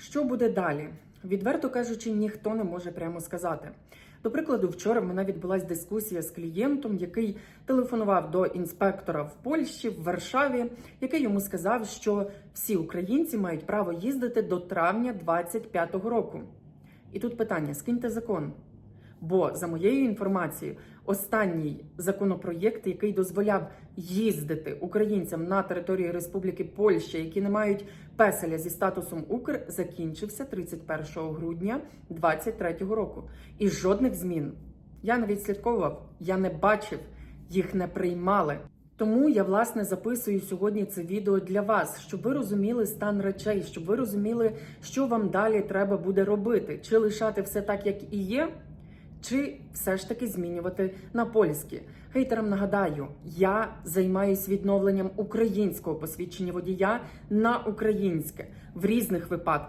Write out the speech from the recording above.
Що буде далі? Відверто кажучи, ніхто не може прямо сказати. До прикладу, вчора в мене відбулася дискусія з клієнтом, який телефонував до інспектора в Польщі, в Варшаві, який йому сказав, що всі українці мають право їздити до травня 25-го року. І тут питання: скиньте закон. Бо за моєю інформацією, останній законопроєкт, який дозволяв їздити українцям на території Республіки Польща, які не мають песеля зі статусом Укр, закінчився 31 грудня 2023 року. І жодних змін. Я не відслідковував, я не бачив, їх не приймали. Тому я власне записую сьогодні це відео для вас, щоб ви розуміли стан речей, щоб ви розуміли, що вам далі треба буде робити, чи лишати все так, як і є, чи все ж таки змінювати на польські? Хейтерам нагадаю, я займаюсь відновленням українського посвідчення водія на українське в різних випадках.